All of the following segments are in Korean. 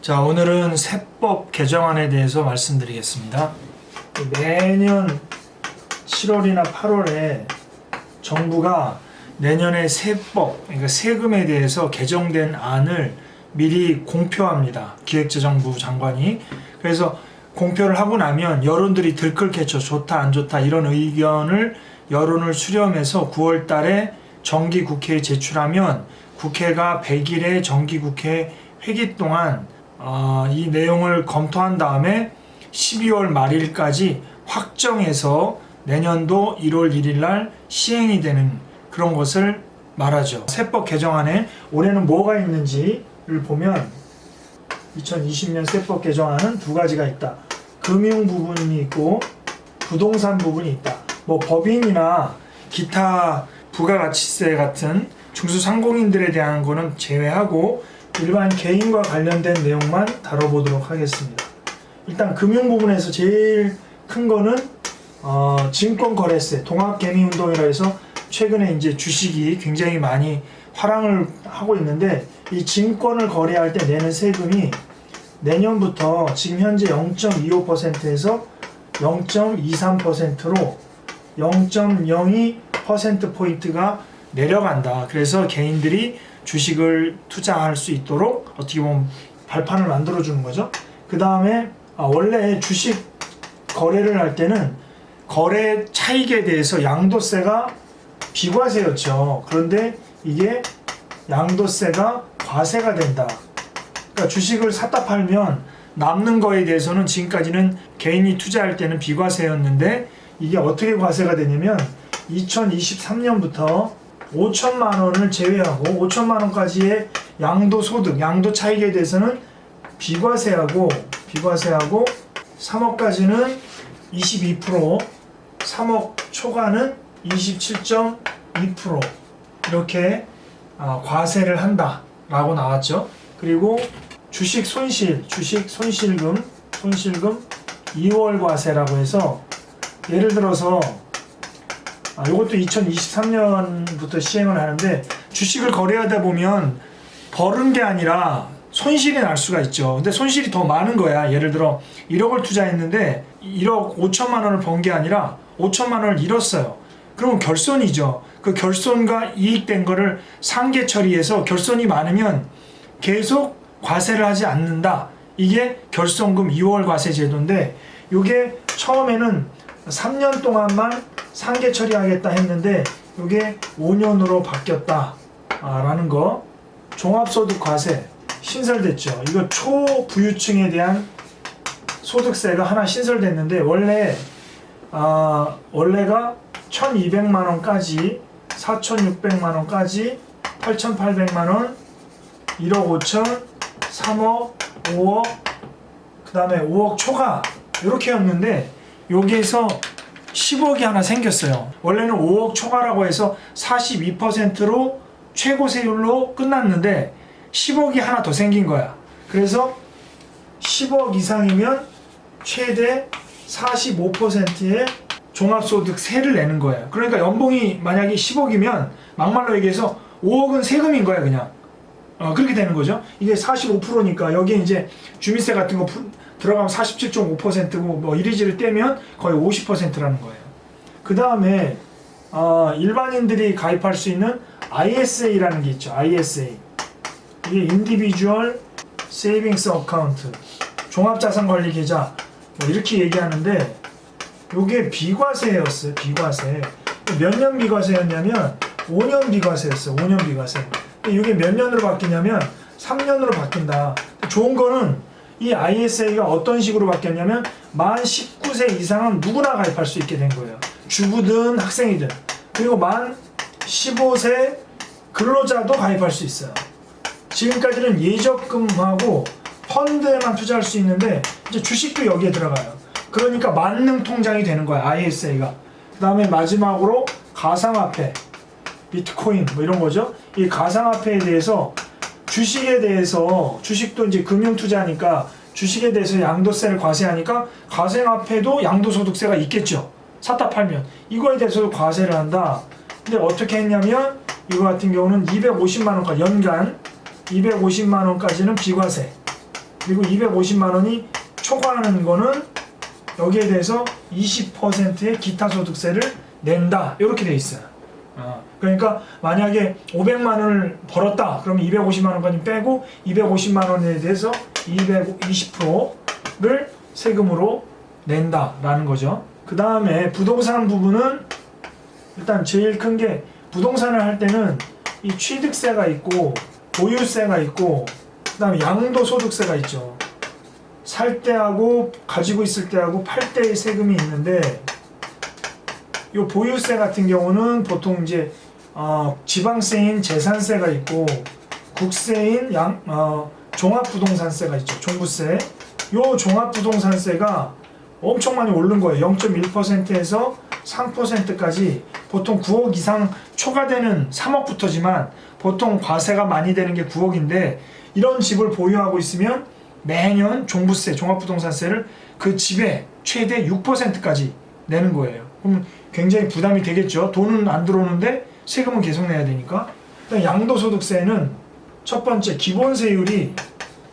자, 오늘은 세법 개정안에 대해서 말씀드리겠습니다. 매년 7월이나 8월에 정부가 내년에 세법, 그러니까 세금에 대해서 개정된 안을 미리 공표합니다. 기획재정부 장관이. 그래서 공표를 하고 나면 여론들이 들끓겠죠. 좋다, 안 좋다, 이런 의견을 여론을 수렴해서 9월 달에 정기 국회에 제출하면 국회가 100일의 정기 국회 회기 동안 어, 이 내용을 검토한 다음에 12월 말일까지 확정해서 내년도 1월 1일 날 시행이 되는 그런 것을 말하죠. 세법 개정안에 올해는 뭐가 있는지를 보면 2020년 세법 개정안은 두 가지가 있다. 금융 부분이 있고 부동산 부분이 있다. 뭐 법인이나 기타 부가가치세 같은 중소상공인들에 대한 거는 제외하고 일반 개인과 관련된 내용만 다뤄보도록 하겠습니다. 일단 금융 부분에서 제일 큰 거는 어, 증권 거래세, 동학 개미 운동이라 해서 최근에 이제 주식이 굉장히 많이 화랑을 하고 있는데 이 증권을 거래할 때 내는 세금이 내년부터 지금 현재 0.25%에서 0.23%로 0.02% 포인트가 내려간다. 그래서 개인들이 주식을 투자할 수 있도록 어떻게 보면 발판을 만들어 주는 거죠. 그 다음에 아, 원래 주식 거래를 할 때는 거래 차익에 대해서 양도세가 비과세였죠. 그런데 이게 양도세가 과세가 된다. 그러니까 주식을 샀다 팔면 남는 거에 대해서는 지금까지는 개인이 투자할 때는 비과세였는데 이게 어떻게 과세가 되냐면 2023년부터 5천만 원을 제외하고 5천만 원까지의 양도 소득, 양도 차익에 대해서는 비과세하고 비과세하고 3억까지는 22%, 3억 초과는 27.2% 이렇게 아, 과세를 한다라고 나왔죠. 그리고 주식 손실, 주식 손실금, 손실금 2월 과세라고 해서 예를 들어서 아, 이것도 2023년부터 시행을 하는데 주식을 거래하다 보면 벌은 게 아니라 손실이 날 수가 있죠. 근데 손실이 더 많은 거야. 예를 들어 1억을 투자했는데 1억 5천만 원을 번 게 아니라 5천만 원을 잃었어요. 그러면 결손이죠. 그 결손과 이익된 거를 상계 처리해서 결손이 많으면 계속 과세를 하지 않는다. 이게 결손금 2월 과세 제도인데 이게 처음에는 3년 동안만 상계 처리하겠다 했는데 이게 5년으로 바뀌었다라는 거. 종합소득 과세 신설됐죠. 이거 초부유층에 대한 소득세가 하나 신설됐는데 원래 아 원래가 1,200만 원까지 4,600만 원까지 8,800만 원 1억 5천 3억 5억 그 다음에 5억 초과 이렇게였는데 여기에서 10억이 하나 생겼어요. 원래는 5억 초과라고 해서 42%로 최고 세율로 끝났는데 10억이 하나 더 생긴 거야. 그래서 10억 이상이면 최대 45%의 종합소득세를 내는 거예요. 그러니까 연봉이 만약에 10억이면 막말로 얘기해서 5억은 세금인 거야 그냥. 어, 그렇게 되는 거죠. 이게 45%니까 여기에 이제 주민세 같은 거 푸- 들어가면 47.5%고 뭐 이리저리 떼면 거의 50%라는 거예요. 그 다음에 어, 일반인들이 가입할 수 있는 ISA라는 게 있죠. ISA. 이게 인디비주얼 세이빙스 어카운트 종합자산관리 계좌 뭐 이렇게 얘기하는데 요게 비과세였어요. 비과세. 몇 년 비과세였냐면 5년 비과세였어요. 5년 비과세. 이게 몇 년으로 바뀌냐면 3년으로 바뀐다. 좋은 거는 이 ISA가 어떤 식으로 바뀌었냐면 만 19세 이상은 누구나 가입할 수 있게 된 거예요. 주부든 학생이든. 그리고 만 15세 근로자도 가입할 수 있어요. 지금까지는 예적금하고 펀드에만 투자할 수 있는데 이제 주식도 여기에 들어가요. 그러니까 만능 통장이 되는 거야 ISA가. 그 다음에 마지막으로 가상화폐, 비트코인 뭐 이런 거죠. 이 가상화폐에 대해서 주식에 대해서 주식도 이제 금융 투자니까 주식에 대해서 양도세를 과세하니까 가상화폐도 양도소득세가 있겠죠. 샀다 팔면 이거에 대해서도 과세를 한다. 근데 어떻게 했냐면 이거 같은 경우는 250만 원까지 연간 250만 원까지는 비과세. 그리고 250만 원이 초과하는 거는 여기에 대해서 20%의 기타 소득세를 낸다. 이렇게 돼 있어요. 어, 그러니까 만약에 500만 원을 벌었다. 그러면 250만 원까지 빼고 250만 원에 대해서 220%를 세금으로 낸다라는 거죠. 그 다음에 부동산 부분은 일단 제일 큰 게 부동산을 할 때는 이 취득세가 있고 보유세가 있고 그 다음에 양도소득세가 있죠. 살 때하고 가지고 있을 때하고 팔 때의 세금이 있는데 이 보유세 같은 경우는 보통 이제 어, 지방세인 재산세가 있고 국세인 양 어, 종합부동산세가 있죠. 종부세. 요 종합부동산세가 엄청 많이 오른 거예요. 0.1%에서 3%까지 보통 9억 이상 초과되는 3억부터지만 보통 과세가 많이 되는 게 9억인데 이런 집을 보유하고 있으면 매년 종부세, 종합부동산세를 그 집에 최대 6%까지 내는 거예요. 그럼 굉장히 부담이 되겠죠. 돈은 안 들어오는데 세금은 계속 내야 되니까. 그다음 양도소득세는 첫 번째 기본세율이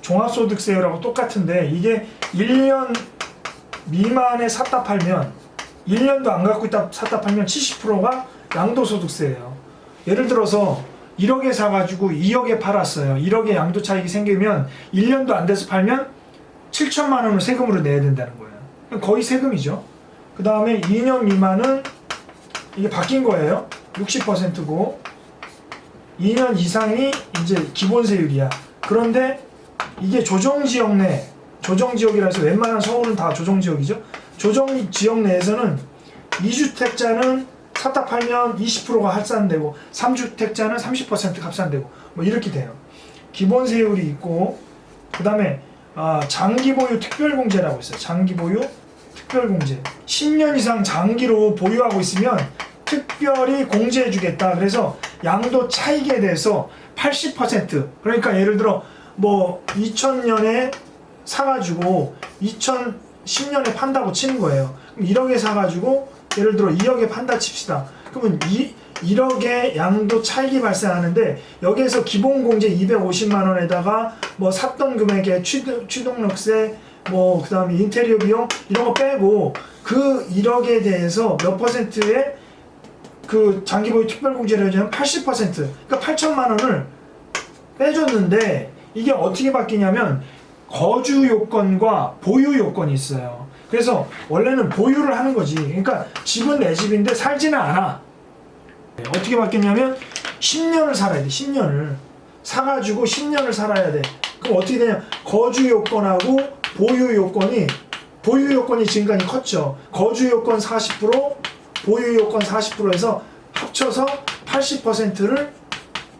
종합소득세율하고 똑같은데 이게 1년 미만에 샀다 팔면 1년도 안 갖고 있다 샀다 팔면 70%가 양도소득세예요. 예를 들어서 1억에 사가지고 2억에 팔았어요. 1억의 양도 차익이 생기면 1년도 안 돼서 팔면 7천만 원을 세금으로 내야 된다는 거예요. 거의 세금이죠. 그 다음에 2년 미만은 이게 바뀐 거예요. 60%고 2년 이상이 이제 기본 세율이야. 그런데 이게 조정 지역 내 조정 지역이라서 웬만한 서울은 다 조정 지역이죠. 조정 지역 내에서는 2주택자는 샀다 팔면 20%가 합산되고 3주택자는 30% 합산되고 뭐 이렇게 돼요. 기본 세율이 있고 그 다음에 아, 장기 보유 특별 공제라고 있어요. 장기 보유 특별공제. 10년 이상 장기로 보유하고 있으면 특별히 공제해주겠다. 그래서 양도 차익에 대해서 80% 그러니까 예를 들어 뭐 2000년에 사가지고 2010년에 판다고 치는 거예요. 그럼 1억에 사가지고 예를 들어 2억에 판다 칩시다. 그러면 이 1억의 양도 차익이 발생하는데 여기에서 기본 공제 250만 원에다가 뭐 샀던 금액에 취득, 취득록세 뭐 그다음에 인테리어 비용 이런 거 빼고 그 1억에 대해서 몇 퍼센트의 그 장기 보유 특별 공제를 해주면 80% 그러니까 8천만 원을 빼줬는데 이게 어떻게 바뀌냐면 거주 요건과 보유 요건이 있어요. 그래서 원래는 보유를 하는 거지. 그러니까 집은 내 집인데 살지는 않아. 어떻게 바뀌냐면 10년을 살아야 돼. 10년을 사가지고 10년을 살아야 돼. 그럼 어떻게 되냐? 거주 요건하고 보유 요건이 보유 요건이 지금까지 컸죠. 거주 요건 40%, 보유 요건 40%에서 합쳐서 80%를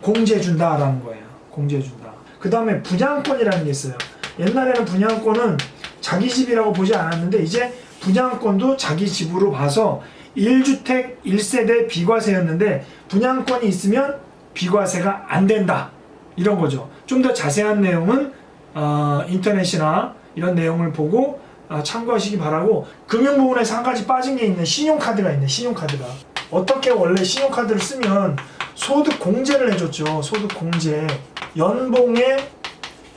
공제해 준다라는 거예요. 공제해 준다. 그 다음에 분양권이라는 게 있어요. 옛날에는 분양권은 자기 집이라고 보지 않았는데 이제 분양권도 자기 집으로 봐서 1주택 1세대 비과세였는데 분양권이 있으면 비과세가 안 된다. 이런 거죠. 좀 더 자세한 내용은 어, 인터넷이나 이런 내용을 보고 어, 참고하시기 바라고 금융 부분에서 한 가지 빠진 게 있는 신용카드가 있네. 신용카드가 어떻게 원래 신용카드를 쓰면 소득 공제를 해줬죠. 소득 공제 연봉의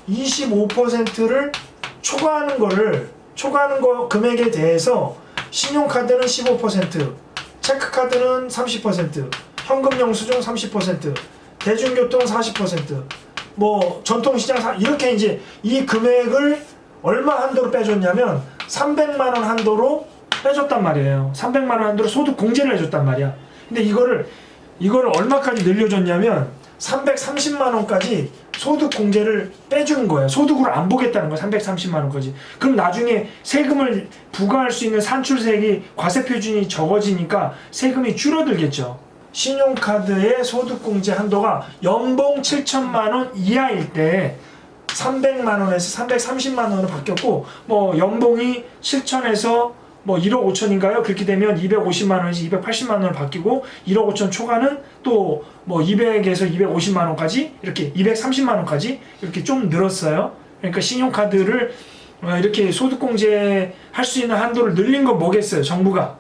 25%를 초과하는 거를 초과하는 거 금액에 대해서 신용카드는 15%, 체크카드는 30%, 현금 영수증 30%, 대중교통 40%, 뭐 전통시장 사- 이렇게 이제 이 금액을 얼마 한도로 빼줬냐면 300만 원 한도로 빼줬단 말이에요. 300만 원 한도로 소득 공제를 해줬단 말이야. 근데 이거를 이거를 얼마까지 늘려줬냐면 330만 원까지 소득 공제를 빼주는 거예요. 소득으로 안 보겠다는 거예요. 330만 원까지. 그럼 나중에 세금을 부과할 수 있는 산출세액이 과세 표준이 적어지니까 세금이 줄어들겠죠. 신용카드의 소득 공제 한도가 연봉 7천만 원 이하일 때 300만 원에서 330만 원으로 바뀌었고 뭐 연봉이 7천에서 뭐 1억 5천인가요? 그렇게 되면 250만 원에서 280만 원으로 바뀌고 1억 5천 초과는 또 뭐 200에서 250만 원까지 이렇게 230만 원까지 이렇게 좀 늘었어요. 그러니까 신용카드를 어, 이렇게 소득공제 할 수 있는 한도를 늘린 건 뭐겠어요? 정부가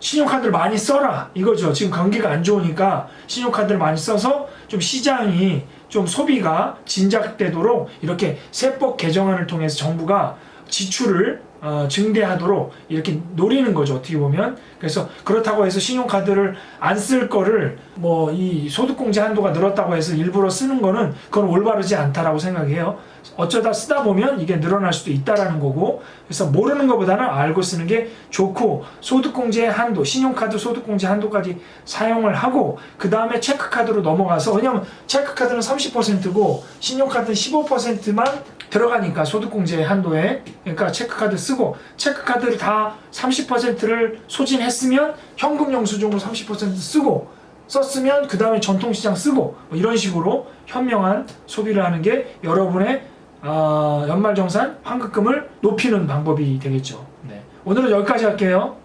신용카드를 많이 써라 이거죠. 지금 경기가 안 좋으니까 신용카드를 많이 써서 좀 시장이 좀 소비가 진작되도록 이렇게 세법 개정안을 통해서 정부가 지출을 어, 증대하도록 이렇게 노리는 거죠 어떻게 보면. 그래서 그렇다고 해서 신용카드를 안 쓸 거를 뭐 이 소득공제 한도가 늘었다고 해서 일부러 쓰는 거는 그건 올바르지 않다라고 생각해요. 어쩌다 쓰다 보면 이게 늘어날 수도 있다라는 거고 그래서 모르는 것보다는 알고 쓰는 게 좋고 소득공제 한도 신용카드 소득공제 한도까지 사용을 하고 그 다음에 체크카드로 넘어가서 왜냐면 체크카드는 30%고 신용카드는 15%만 들어가니까 소득공제 한도에 그러니까 체크카드 쓰고 체크카드를 다 30%를 소진했으면 현금 영수증으로 30% 쓰고 썼으면 그 다음에 전통시장 쓰고 뭐 이런 식으로 현명한 소비를 하는 게 여러분의 어, 연말정산 환급금을 높이는 방법이 되겠죠. 네. 오늘은 여기까지 할게요.